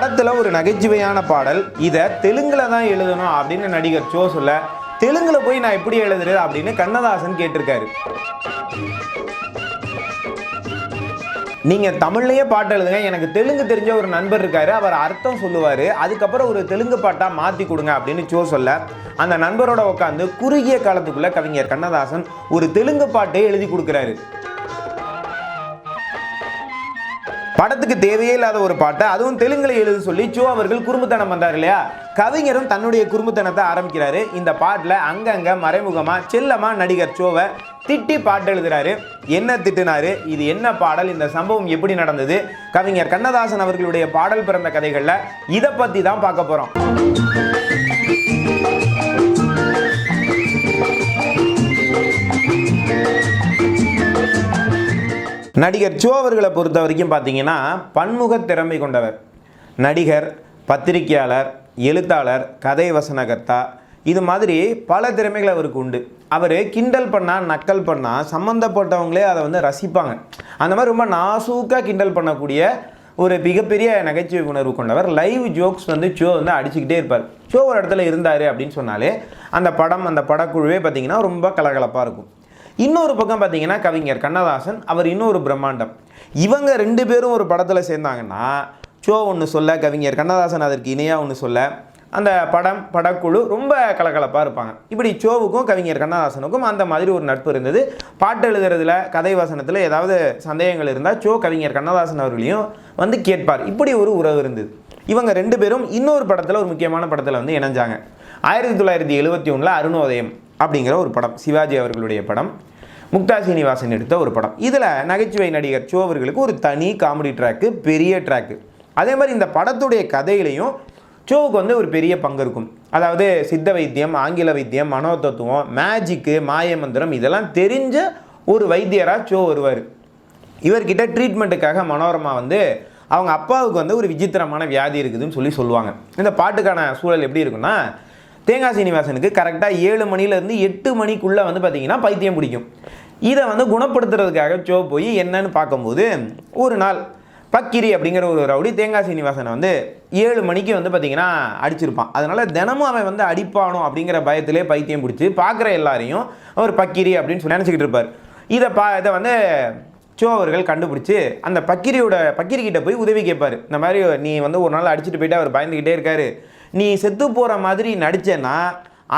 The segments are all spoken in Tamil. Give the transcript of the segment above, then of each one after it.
படத்தில் ஒரு நகைச்சுவையான பாடல். இதை தெலுங்குல தான் எழுதணும் அப்படின்னு நடிகர் சோ சொல்ல தெலுங்குல போய் நான் எப்படி எழுதுறது அப்படின்னு கண்ணதாசன் கேட்டிருக்காரு. நீங்க தமிழ்லயே பாட்டு எழுதுங்க எனக்கு தெலுங்கு தெரிஞ்ச ஒரு நண்பர் இருக்காரு அவர் அர்த்தம் சொல்லுவாரு அதுக்கப்புறம் ஒரு தெலுங்கு பாட்டா மாத்தி கொடுங்க அப்படின்னு சோ சொல்ல அந்த நண்பரோட உட்காந்து குறுகிய காலத்துக்குள்ள கவிஞர் கண்ணதாசன் ஒரு தெலுங்கு பாட்டை எழுதி கொடுக்குறாரு. படத்துக்கு தேவையே இல்லாத ஒரு பாட்டை அதுவும் தெலுங்குல எழுத சொல்லி சோ அவர்கள் குறும்புத்தனம் வந்தார் இல்லையா? கவிஞரும் தன்னுடைய குறும்புத்தனத்தை ஆரம்பிக்கிறாரு. இந்த பாட்டில் அங்கங்க மறைமுகமா செல்லமா நடிகர் சோவை திட்டி பாட்டு எழுதுறாரு. என்ன திட்டுனாரு? இது என்ன பாடல்? இந்த சம்பவம் எப்படி நடந்தது? கவிஞர் கண்ணதாசன் அவர்களுடைய பாடல் பிறந்த கதைகளில் இதை பத்தி தான் பார்க்க போறோம். நடிகர் சோ அவர்களை பொறுத்த வரைக்கும் பார்த்தீங்கன்னா பன்முக திறமை கொண்டவர். நடிகர் பத்திரிகையாளர் எழுத்தாளர் கதை வசனகர்த்தா இது மாதிரி பல திறமைகள் அவருக்கு உண்டு. அவர் கிண்டல் பண்ணால் நக்கல் பண்ணால் சம்மந்தப்பட்டவங்களே அதை வந்து ரசிப்பாங்க. அந்த மாதிரி ரொம்ப நாசூக்காக கிண்டல் பண்ணக்கூடிய ஒரு மிகப்பெரிய நகைச்சுவை உணர்வு கொண்டவர். லைவ் ஜோக்ஸ் வந்து ஷோ வந்து அடிச்சுக்கிட்டே இருப்பார். ஷோ ஒரு இடத்துல இருந்தார் அப்படின்னு சொன்னாலே அந்த படம் அந்த படக்குழுவே பார்த்திங்கன்னா ரொம்ப கலகலப்பாக இருக்கும். இன்னொரு பக்கம் பார்த்தீங்கன்னா கவிஞர் கண்ணதாசன் அவர் இன்னொரு பிரம்மாண்டம். இவங்க ரெண்டு பேரும் ஒரு படத்தில் சேர்ந்தாங்கன்னா ஷோ ஒன்று சொல்ல கவிஞர் கண்ணதாசன் அதற்கு இணையாக ஒன்று சொல்ல அந்த படம் படக்குழு ரொம்ப கலகலப்பாக இருப்பாங்க. இப்படி ஷோவுக்கும் கவிஞர் கண்ணதாசனுக்கும் அந்த மாதிரி ஒரு நட்பு இருந்தது. பாட்டு எழுதுறதுல கதை வசனத்தில் ஏதாவது சந்தேகங்கள் இருந்தால் சோ கவிஞர் கண்ணதாசன் அவர்களையும் வந்து கேட்பார். இப்படி ஒரு உறவு இருந்தது. இவங்க ரெண்டு பேரும் இன்னொரு படத்தில் ஒரு முக்கியமான படத்தில் வந்து இணைஞ்சாங்க. ஆயிரத்தி தொள்ளாயிரத்தி எழுபத்தி ஒன்றில் அருணோதயம். அப்படிங்கிற ஒரு படம் சிவாஜி அவர்களுடைய படம் முக்தா சீனிவாசன் எடுத்த ஒரு படம். இதில் நகைச்சுவை நடிகர் சோ அவர்களுக்கு ஒரு தனி காமெடி ட்ராக்கு பெரிய ட்ராக்கு அதே மாதிரி இந்த படத்துடைய கதையிலையும் சோவுக்கு வந்து ஒரு பெரிய பங்கு இருக்கும். அதாவது சித்த வைத்தியம் ஆங்கில வைத்தியம் மனோதத்துவம் மேஜிக்கு மாயமந்திரம் இதெல்லாம் தெரிஞ்ச ஒரு வைத்தியராக சோ வருவார். இவர்கிட்ட ட்ரீட்மெண்ட்டுக்காக மனோரமா வந்து அவங்க அப்பாவுக்கு வந்து ஒரு விசித்திரமான வியாதி இருக்குதுன்னு சொல்லி சொல்லுவாங்க. இந்த பாட்டுக்கான சூழல் எப்படி இருக்குன்னா தேங்காய் சீனிவாசனுக்கு கரெக்டாக ஏழு மணிலேருந்து எட்டு மணிக்குள்ளே வந்து பார்த்தீங்கன்னா பைத்தியம் பிடிக்கும். இதை வந்து குணப்படுத்துறதுக்காக சோ போய் என்னன்னு பார்க்கும்போது ஒரு நாள் பக்கிரி அப்படிங்கிற ஒரு ரவுடி தேங்காய் சீனிவாசனை வந்து ஏழு மணிக்கு வந்து பார்த்தீங்கன்னா அடிச்சிருப்பான். அதனால் தினமும் அவன் வந்து அடிப்பானோ அப்படிங்கிற பயத்திலே பைத்தியம் பிடிச்சி பார்க்குற எல்லாரையும் அவர் பக்கிரி அப்படின்னு சொல்லி நினச்சிக்கிட்டு இருப்பார். இதை பா இதை வந்து சோ அவர்கள் கண்டுபிடிச்சி அந்த பக்கிரியோட பக்கிரி கிட்டே போய் உதவி கேட்பார். இந்த மாதிரி நீ வந்து ஒரு நாள் அடிச்சுட்டு போயிட்டு அவர் பயந்துக்கிட்டே இருக்காரு. நீ செத்து போகிற மாதிரி நடித்தேன்னா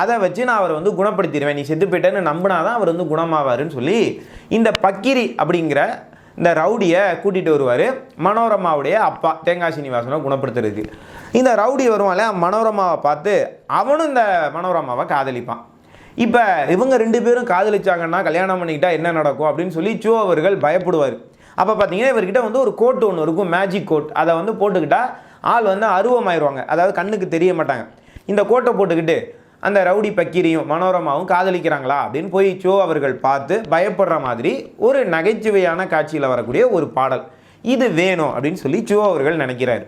அதை வச்சு நான் அவரை வந்து குணப்படுத்திடுவேன். நீ செத்து போயிட்டேன்னு நம்பினா தான் அவர் வந்து குணமாவாருன்னு சொல்லி இந்த பக்கிரி அப்படிங்கிற இந்த ரவுடியை கூட்டிகிட்டு வருவார். மனோரமாவுடைய அப்பா தேங்காய் சீனிவாசனை குணப்படுத்துறதுக்கு. இந்த ரவுடி வருவான்ல மனோரமாவை பார்த்து அவனும் இந்த மனோரமாவை காதலிப்பான். இப்போ இவங்க ரெண்டு பேரும் காதலிச்சாங்கன்னா கல்யாணம் பண்ணிக்கிட்டால் என்ன நடக்கும் அப்படின்னு சொல்லி சோ அவர்கள் பயப்படுவார். அப்போ பார்த்தீங்கன்னா இவர்கிட்ட வந்து ஒரு கோட் ஒன்று இருக்கும் மேஜிக் கோட். அதை வந்து போட்டுக்கிட்டால் ஆள் வந்து அருவமாயிருவாங்க. அதாவது கண்ணுக்கு தெரிய மாட்டாங்க. இந்த கோட்டை போட்டுக்கிட்டு அந்த ரவுடி பக்கீரியும் மனோரமாவும் காதலிக்கிறாங்களா அப்படின்னு போய் சோ அவர்கள் பார்த்து பயப்படுற மாதிரி ஒரு நகைச்சுவையான காட்சியில் வரக்கூடிய ஒரு பாடல். இது வேணும் அப்படின்னு சொல்லி சோ அவர்கள் நினைக்கிறாரு.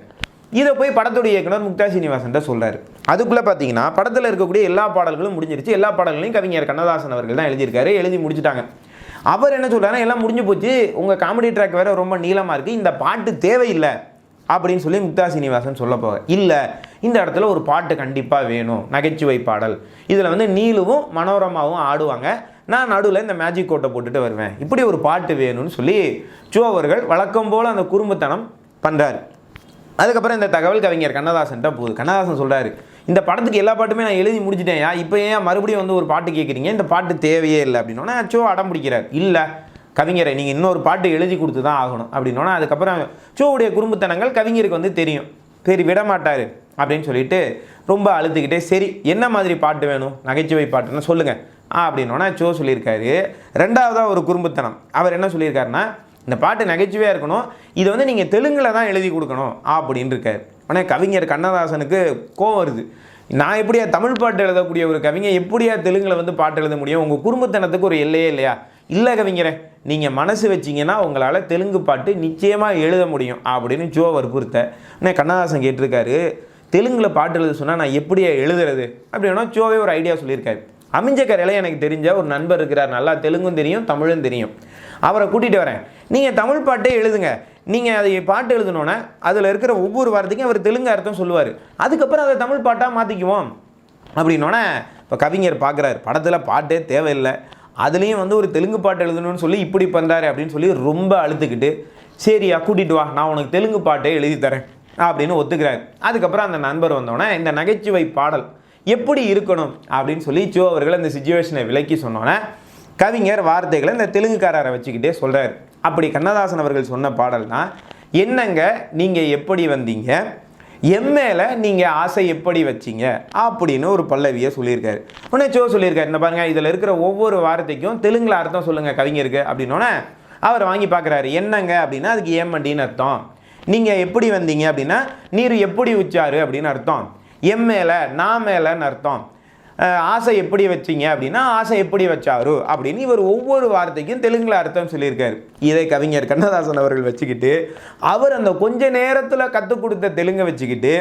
இதை போய் படத்துடைய இயக்குனர் முக்தா சீனிவாசன் சொல்கிறார் அதுக்குள்ளே பார்த்தீங்கன்னா படத்தில் இருக்கக்கூடிய எல்லா பாடல்களும் முடிஞ்சிருச்சு. எல்லா பாடல்களையும் கவிஞர் கண்ணதாசன் அவர்கள் தான் எழுதியிருக்காரு எழுதி முடிச்சுட்டாங்க. அவர் என்ன சொல்கிறாருன்னா எல்லாம் முடிஞ்சு போச்சு. உங்கள் காமெடி ட்ராக் வேறு ரொம்ப நீளமாக இருக்குது இந்த பாட்டு தேவையில்லை. அப்படின்னு சொல்லி முக்தா சீனிவாசன் சொல்ல போக இல்லை இந்த இடத்துல ஒரு பாட்டு கண்டிப்பாக வேணும். நகைச்சுவை பாடல். இதில் வந்து நீலுவும் மனோரமாவும் ஆடுவாங்க. நான் நடுவில் இந்த மேஜிக் கோட்டை போட்டுட்டு வருவேன். இப்படி ஒரு பாட்டு வேணும்னு சொல்லி சோ அவர்கள் வழக்கம் போல் அந்த குறும்புத்தனம் பண்ணுறார் அதுக்கப்புறம் இந்த தகவல் கவிஞர் கண்ணதாசன்ட்ட போகுது. கண்ணதாசன் சொல்கிறாரு இந்த படத்துக்கு எல்லா பாட்டுமே நான் எழுதி முடிச்சிட்டேன்யா. இப்போ ஏன் மறுபடியும் வந்து ஒரு பாட்டு கேட்குறீங்க இந்த பாட்டு தேவையே இல்லை. அப்படின்னா சோ அடம் பிடிக்கிறார். இல்லை கவிஞரை நீங்கள் இன்னொரு பாட்டு எழுதி கொடுத்து தான் ஆகணும். அப்படின்னோன்னா அதுக்கப்புறம் சோவுடைய குறும்புத்தனங்கள் கவிஞருக்கு வந்து தெரியும். சரி விட மாட்டார் அப்படின்னு சொல்லிட்டு ரொம்ப அழுதுகிட்டே சரி என்ன மாதிரி பாட்டு வேணும்? நகைச்சுவை பாட்டுன்னு சொல்லுங்கள் ஆ அப்படின்னோன்னா சோ சொல்லியிருக்காரு. ரெண்டாவதாக ஒரு குறும்புத்தனம். அவர் என்ன சொல்லியிருக்காருன்னா இந்த பாட்டு நகைச்சுவையாக இருக்கணும். இதை வந்து நீங்கள் தெலுங்கில் தான் எழுதி கொடுக்கணும். அப்படின்னு இருக்கார். ஆனால் கவிஞர் கண்ணதாசனுக்கு கோவம் வருது. நான் எப்படியா தமிழ் பாட்டு எழுதக்கூடிய ஒரு கவிஞர் எப்படியா தெலுங்கில் வந்து பாட்டு எழுத முடியும்? உங்கள் குடும்பத்தனத்துக்கு ஒரு எல்லையே இல்லையா? இல்லை கவிஞரே நீங்கள் மனசு வச்சிங்கன்னா உங்களால் தெலுங்கு பாட்டு நிச்சயமாக எழுத முடியும் அப்படின்னு ஜோ வற்புறுத்த என்ன கண்ணதாசன் கேட்டிருக்காரு தெலுங்கில் பாட்டு எழுத சொன்னால் நான் எப்படியா எழுதுறது? அப்படின்னா ஜோவே ஒரு ஐடியா சொல்லியிருக்காரு. அமைஞ்ச கரையில் எனக்கு தெரிஞ்ச ஒரு நண்பர் இருக்கிறார். நல்லா தெலுங்கும் தெரியும் தமிழும் தெரியும். அவரை கூட்டிகிட்டு வரேன். நீங்கள் தமிழ் பாட்டே எழுதுங்க. நீங்கள் அதை பாட்டு எழுதணுன்னே அதில் இருக்கிற ஒவ்வொரு வார்த்தைக்கும் அவர் தெலுங்கு அர்த்தம் சொல்லுவார். அதுக்கப்புறம் அதை தமிழ் பாட்டாக மாற்றிக்குவோம் அப்படின்னோடனே இப்போ கவிஞர் பார்க்குறாரு படத்தில் பாட்டே தேவையில்லை. அதுலேயும் வந்து ஒரு தெலுங்கு பாட்டு எழுதணும்னு சொல்லி இப்படி பண்ணுறாரு அப்படின்னு சொல்லி ரொம்ப அழுத்துக்கிட்டு சரியா கூட்டிகிட்டு வா நான் உனக்கு தெலுங்கு பாட்டே எழுதி தரேன் அப்படின்னு ஒத்துக்கிறாரு. அதுக்கப்புறம் அந்த நண்பர் வந்தோடனே இந்த நகைச்சுவை பாடல் எப்படி இருக்கணும்? அப்படின்னு சொல்லி சோ அவர்கள் அந்த சுச்சுவேஷனை விளக்கி சொன்னோன்னே கவிஞர் வார்த்தைகளை இந்த தெலுங்குக்காரரை வச்சுக்கிட்டே சொல்கிறார் அப்படி கண்ணதாசன் அவர்கள் சொன்ன பாடல்னால் என்னங்க நீங்கள் எப்படி வந்தீங்க? என் மேலே நீங்கள் ஆசை எப்படி வச்சீங்க? அப்படின்னு ஒரு பல்லவியை சொல்லியிருக்காரு. உடனே சோ சொல்லியிருக்காரு இந்த பாருங்கள் இதில் இருக்கிற ஒவ்வொரு வார்த்தைக்கும் தெலுங்கில் அர்த்தம் சொல்லுங்கள் கவிஞருக்கு அப்படின்னோடனே அவர் வாங்கி பார்க்குறாரு. என்னங்க அப்படின்னா அதுக்கு ஏமண்டின்னு அர்த்தம். நீங்கள் எப்படி வந்தீங்க அப்படின்னா நீர் எப்படி உச்சாரு அப்படின்னு அர்த்தம். எம் மேலே நான் மேலேன்னு அர்த்தம். ஆசை எப்படி வச்சீங்க அப்படின்னா ஆசை எப்படி வச்சாரு அப்படின்னு இவர் ஒவ்வொரு வார்த்தைக்கும் தெலுங்குல அர்த்தம் சொல்லியிருக்காரு. இதை கவிஞர் கண்ணதாசன் அவர்கள் வச்சுக்கிட்டு அவர் அந்த கொஞ்ச நேரத்தில் கற்றுக் கொடுத்த தெலுங்கை வச்சுக்கிட்டு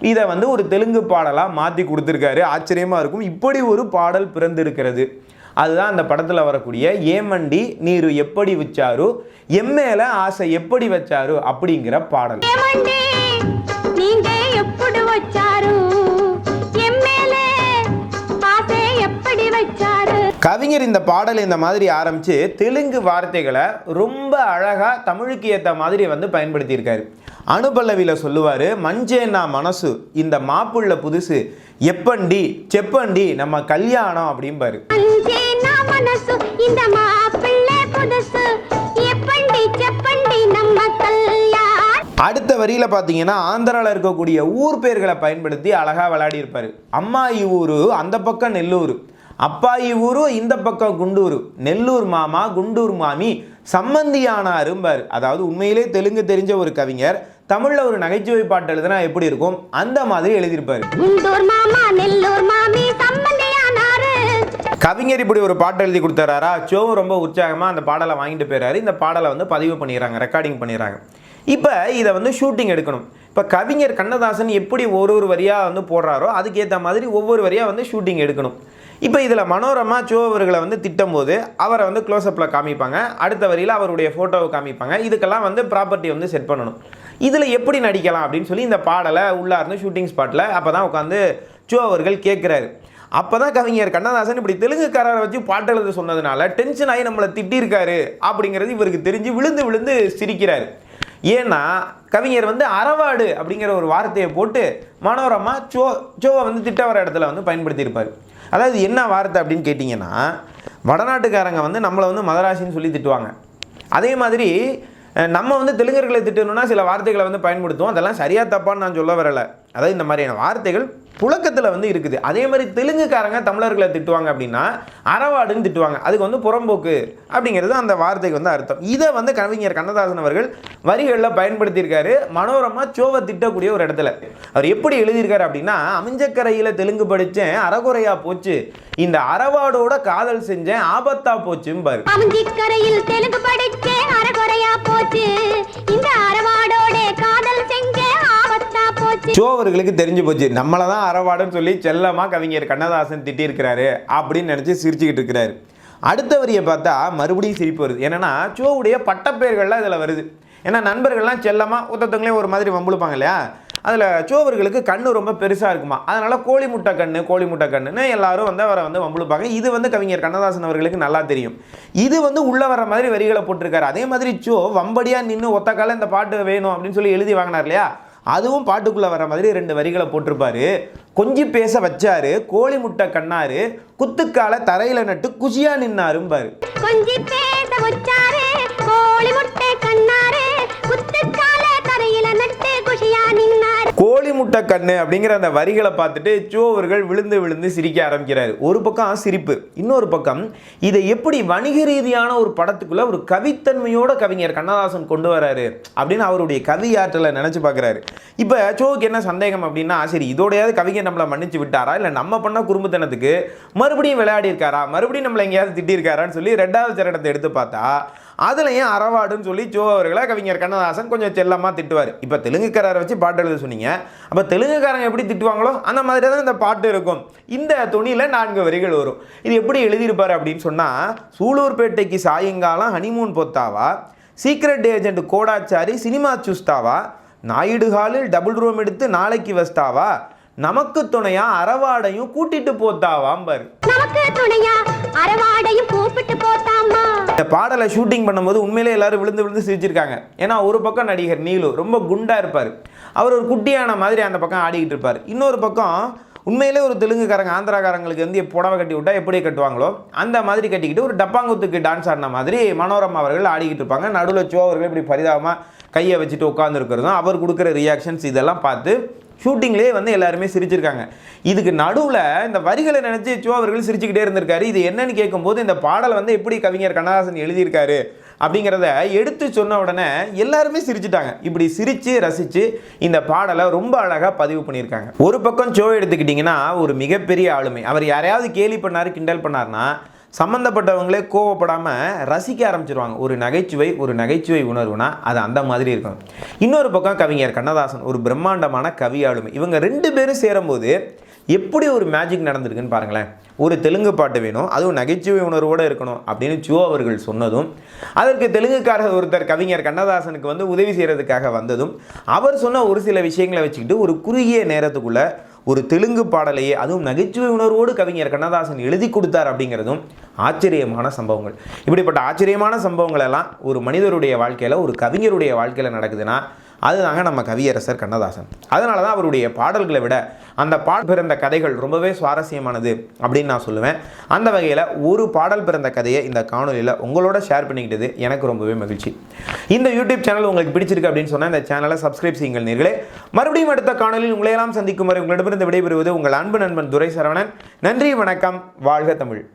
இதை வந்து ஒரு தெலுங்கு பாடலாக மாற்றி கொடுத்துருக்காரு. ஆச்சரியமாக இருக்கும். இப்படி ஒரு பாடல் பிறந்திருக்கிறது. அதுதான் அந்த படத்தில் வரக்கூடிய ஏமண்டி நீரு எப்படி வச்சாரு எம்மேல ஆசை எப்படி வச்சாரு? அப்படிங்கிற பாடல். கவிஞர் இந்த பாடல் இந்த மாதிரி ஆரம்பித்து தெலுங்கு வார்த்தைகளை ரொம்ப அழகாக தமிழுக்கு ஏற்ற மாதிரி வந்து பயன்படுத்தியிருக்காரு. அனுபல்லவியில் சொல்லுவார் மஞ்சேன்னா மனசு இந்த மாப்புள்ள புதுசு எப்பண்டி செப்பண்டி நம்ம கல்யாணம் அப்படிம்பாரு. அடுத்த வரியில் பார்த்தீங்கன்னா ஆந்திராவில் இருக்கக்கூடிய ஊர் பேர்களை பயன்படுத்தி அழகாக விளையாடியிருப்பார். அம்மாயி ஊரு அந்த பக்கம் நெல்லூர். அப்பாயி ஊரு இந்த பக்கம் குண்டூர். நெல்லூர் மாமா குண்டூர் மாமி சம்மந்தியான அரும்பார் அதாவது உண்மையிலே தெலுங்கு தெரிஞ்ச ஒரு கவிஞர் தமிழில் ஒரு நகைச்சுவை பாட்டு எழுதுனா எப்படி இருக்கும்? அந்த மாதிரி எழுதியிருப்பார். கவிஞர் இப்படி ஒரு பாட்டு எழுதி கொடுத்துறாரா? சோவும் ரொம்ப உற்சாகமாக அந்த பாடலை வாங்கிட்டு போயிறாரு. இந்த பாடலை வந்து பதிவு பண்ணிடுறாங்க ரெக்கார்டிங் பண்ணிடுறாங்க. இப்போ இதை வந்து ஷூட்டிங் எடுக்கணும். இப்போ கவிஞர் கண்ணதாசன் எப்படி ஒரு ஒரு வரியாக வந்து போடுறாரோ அதுக்கேற்ற மாதிரி ஒவ்வொரு வரியாக வந்து ஷூட்டிங் எடுக்கணும். இப்போ இதில் மனோரமா சோ அவர்களை வந்து திட்டும்போது அவரை வந்து க்ளோஸ்அப்பில் காமிப்பாங்க. அடுத்த வரியில் அவருடைய ஃபோட்டோவை காமிப்பாங்க. இதுக்கெல்லாம் வந்து ப்ராப்பர்ட்டி வந்து செட் பண்ணணும். இதில் எப்படி நடிக்கலாம் அப்படின்னு சொல்லி இந்த பாடலை உள்ளார்ந்து ஷூட்டிங் ஸ்பாட்டில் அப்போ தான் உட்காந்து சோ அவர்கள் கேட்குறாரு அப்பதான் கவிஞர் கண்ணதாசன் இப்படி தெலுங்குக்காரரை வச்சு பாட்டு எழுத சொன்னதுனால டென்ஷன் ஆகி நம்மளை திட்டிருக்காரு அப்படிங்கிறது இவருக்கு தெரிஞ்சு விழுந்து விழுந்து சிரிக்கிறாரு. ஏன்னா கவிஞர் வந்து அறவாடு அப்படிங்கிற ஒரு வார்த்தையை போட்டு மனோரமா சோ சோவை வந்து திட்ட வர இடத்துல வந்து பயன்படுத்தியிருப்பார். அதாவது என்ன வார்த்தை அப்படின்னு கேட்டிங்கன்னா வடநாட்டுக்காரங்க வந்து நம்மளை வந்து மதராசின்னு சொல்லி திட்டுவாங்க. அதே மாதிரி நம்ம வந்து தெலுங்கர்களை திட்டணும்னா சில வார்த்தைகளை வந்து பயன்படுத்துவோம். அதெல்லாம் சரியாக தப்பான்னு நான் சொல்ல வரலை. அதாவது இந்த மாதிரியான வார்த்தைகள் புழக்கத்தில் வந்து இருக்குது. அதே மாதிரி தெலுங்குக்காரங்க தமிழர்களை திட்டுவாங்க அப்படின்னா அறவாடுன்னு திட்டுவாங்க. அதுக்கு வந்து புறம்போக்கு அப்படிங்கிறது அந்த வார்த்தைக்கு வந்து அர்த்தம். இதை வந்து கவிஞர் கண்ணதாசன் அவர்கள் வரிகளில் பயன்படுத்தியிருக்காரு. மனோரமா சோவை திட்டக்கூடிய ஒரு இடத்துல. அவர் எப்படி எழுதியிருக்காரு அப்படின்னா அமைஞ்சக்கரையில் தெலுங்கு படித்தேன் அறகுறையாக போச்சு. இந்த அறவாடோட காதல் செஞ்சேன் ஆபத்தா போச்சும்பாரு தெலுங்கு படிச்சேன் அறகுறையா போச்சு. இந்த அறவாடோட காதல் செஞ்சேன் சோவர்களுக்கு அவர்களுக்கு தெரிஞ்சு போச்சு நம்மளை தான் அறவாடுன்னு சொல்லி செல்லமாக கவிஞர் கண்ணதாசன் திட்டியிருக்கிறாரு அப்படின்னு நினச்சி சிரிச்சுக்கிட்டு இருக்கிறாரு. அடுத்த வரியை பார்த்தா மறுபடியும் சிரிப்பு வருது. என்னென்னா சோவுடைய பட்டப்பெயர்கள்லாம் இதில் வருது. ஏன்னா நண்பர்கள்லாம் செல்லமாக ஒருத்தவங்களே ஒரு மாதிரி வம்புழுப்பாங்க இல்லையா? அதில் சோவர்களுக்கு கண்ணு ரொம்ப பெருசாக இருக்குமா? அதனால் கோழி முட்டை கண்ணு கோழி முட்டை கண்ணுன்னு எல்லாரும் வந்து அவரை வந்து வம்புழுப்பாங்க. இது வந்து கவிஞர் கண்ணதாசன் அவர்களுக்கு நல்லா தெரியும். இது வந்து உள்ளே வர மாதிரி வரிகளை போட்டிருக்காரு. அதே மாதிரி சோ வம்படியாக நின்று ஒத்த இந்த பாட்டு வேணும் அப்படின்னு சொல்லி எழுதி வாங்கினார் இல்லையா? அதுவும் பாட்டுக்குள்ளே வர மாதிரி ரெண்டு வரிகளை போட்டிருப்பாரு. கொஞ்சி பேச வச்சாரு. கோழி முட்டை கண்ணாரு. குத்துக்கால தரையில நட்டு குஷியா நின்னாரும்பாரு. கொஞ்சி பேச வச்சாரு. கோழி முட்டை கண்ணாரு. குத்துக்கால தரையில நட்டு கோழி முட்டை கண்ணு அப்படிங்கிற அந்த வரிகளை பார்த்துட்டு சோ அவர்கள் விழுந்து விழுந்து சிரிக்க ஆரம்பிக்கிறார். ஒரு பக்கம் சிரிப்பு இன்னொரு பக்கம் இதை எப்படி வணிக ரீதியான ஒரு படத்துக்குள்ள ஒரு கவித்தன்மையோட கவிஞர் கண்ணதாசன் கொண்டு வராரு அப்படின்னு அவருடைய கவி ஆற்றலை பார்க்குறாரு. இப்போ சோவுக்கு என்ன சந்தேகம் அப்படின்னா சரி இதோடையாவது கவிஞர் நம்மளை மன்னிச்சு விட்டாரா? இல்லை நம்ம பண்ண குறும்புத்தனத்துக்கு மறுபடியும் விளையாடி இருக்காரா மறுபடியும் நம்மளை எங்கேயாவது திட்டியிருக்காரான்னு சொல்லி ரெண்டாவது சரணத்தை எடுத்து பார்த்தா அதுலேயும் அறவாடுன்னு சொல்லி ஜோ அவர்களை கவிஞர் கண்ணதாசன் கொஞ்சம் செல்லமாக திட்டுவார். இப்போ தெலுங்குக்காரரை வச்சு பாட்டு எழுத சொன்னீங்க. அப்போ தெலுங்குக்காரன் எப்படி திட்டுவாங்களோ அந்த மாதிரி தான் இந்த பாட்டு இருக்கும். இந்த துணியில் நான்கு வரிகள் வரும். இது எப்படி எழுதியிருப்பார் அப்படின்னு சொன்னால் சூலூர்பேட்டைக்கு சாயங்காலம் ஹனிமூன் பொத்தாவா? சீக்ரெட் ஏஜென்ட் கோடாச்சாரி சினிமா சுஸ்தாவா? நாயுடு ஹாலில் டபுள் ரூம் எடுத்து நாளைக்கு வஸ்தாவா? நமக்கு துணையா அறவாடையும் கூட்டிட்டு போத்தாவாம்பாரு. நமக்கு துணையா? அரவாடையும் கூப்பிட்டு போத்தாமா இந்த பாடலை ஷூட்டிங் பண்ணும்போது உண்மையிலே எல்லாரும் விழுந்து விழுந்து சிரிச்சிருக்காங்க. ஏன்னா ஒரு பக்கம் நடிகர் நீலு ரொம்ப குண்டா இருப்பார். அவர் ஒரு குட்டியான மாதிரி அந்த பக்கம் ஆடிக்கிட்டு இருப்பார். இன்னொரு பக்கம் உண்மையிலே ஒரு தெலுங்குக்காரங்க ஆந்திராக்காரங்களுக்கு வந்து புடவை கட்டி விட்டால் எப்படி கட்டுவாங்களோ அந்த மாதிரி கட்டிக்கிட்டு ஒரு டப்பாங்குத்துக்கு டான்ஸ் ஆடின மாதிரி மனோரமா அவர்கள் ஆடிக்கிட்டு இருப்பாங்க. நடுவில் சோ அவர்கள் இப்படி பரிதாபமாக கையை வச்சுட்டு உட்காந்துருக்கிறதும் அவர் கொடுக்குற ரியாக்ஷன்ஸ் இதெல்லாம் பார்த்து ஷூட்டிங்லேயே வந்து எல்லாருமே சிரிச்சிருக்காங்க. இதுக்கு நடுவில் இந்த வரிகளை நினச்சி சோ அவர்கள் சிரிச்சுக்கிட்டே இருந்திருக்காரு. இது என்னன்னு கேட்கும்போது இந்த பாடலை வந்து எப்படி கவிஞர் கண்ணதாசன் எழுதியிருக்காரு அப்படிங்கிறத எடுத்து சொன்ன உடனே எல்லாருமே சிரிச்சிட்டாங்க. இப்படி சிரித்து ரசித்து இந்த பாடலை ரொம்ப அழகாக பதிவு பண்ணியிருக்காங்க. ஒரு பக்கம் சோ எடுத்துக்கிட்டிங்கன்னா ஒரு மிகப்பெரிய ஆளுமை. அவர் யாரையாவது கேலி பண்ணார் கிண்டல் பண்ணார்னா சம்மந்தப்பட்டவங்களே கோவப்படாமல் ரசிக்க ஆரம்பிச்சிருவாங்க. ஒரு நகைச்சுவை ஒரு நகைச்சுவை உணர்வுனா அது அந்த மாதிரி இருக்கும். இன்னொரு பக்கம் கவிஞர் கண்ணதாசன் ஒரு பிரம்மாண்டமான கவி ஆளுமை. இவங்க ரெண்டு பேரும் சேரும்போது எப்படி ஒரு மேஜிக் நடந்திருக்குன்னு பாருங்களேன். ஒரு தெலுங்கு பாட்டு வேணும் அதுவும் நகைச்சுவை உணர்வோடு இருக்கணும் அப்படின்னு சிவோ அவர்கள் சொன்னதும் அதற்கு தெலுங்குக்காரர் ஒருத்தர் கவிஞர் கண்ணதாசனுக்கு வந்து உதவி செய்கிறதுக்காக வந்ததும் அவர் சொன்ன ஒரு சில விஷயங்களை வச்சுக்கிட்டு ஒரு குறுகிய நேரத்துக்குள்ளே ஒரு தெலுங்கு பாடலையே அதுவும் நகைச்சுவை உணர்வோடு கவிஞர் கண்ணதாசன் எழுதி கொடுத்தார் அப்படிங்கிறதும் ஆச்சரியமான சம்பவங்கள். இப்படிப்பட்ட ஆச்சரியமான சம்பவங்கள் எல்லாம் ஒரு மனிதருடைய வாழ்க்கையில் ஒரு கவிஞருடைய வாழ்க்கையில் நடக்குதுன்னா அதுதாங்க நம்ம கவியரசர் கண்ணதாசன். அதனால தான் அவருடைய பாடல்களை விட அந்த பாடல் பிறந்த கதைகள் ரொம்பவே சுவாரஸ்யமானது அப்படின்னு நான் சொல்லுவேன். அந்த வகையில் ஒரு பாடல் பிறந்த கதையை இந்த காணொலியில் உங்களோட ஷேர் பண்ணிக்கிட்டது எனக்கு ரொம்பவே மகிழ்ச்சி. இந்த யூடியூப் சேனல் உங்களுக்கு பிடிச்சிருக்கு அப்படின்னு சொன்னால் இந்த சேனலை சப்ஸ்கிரைப் செய்யுங்கள் நேர்களே. மறுபடியும் அடுத்த காணொலியில் உங்களையெல்லாம் சந்திக்கும் வரை உங்களிடமிருந்து விடைபெறுவது உங்கள் அன்பு நண்பன் துரை சரவணன் நன்றி வணக்கம் வாழ்க தமிழ்.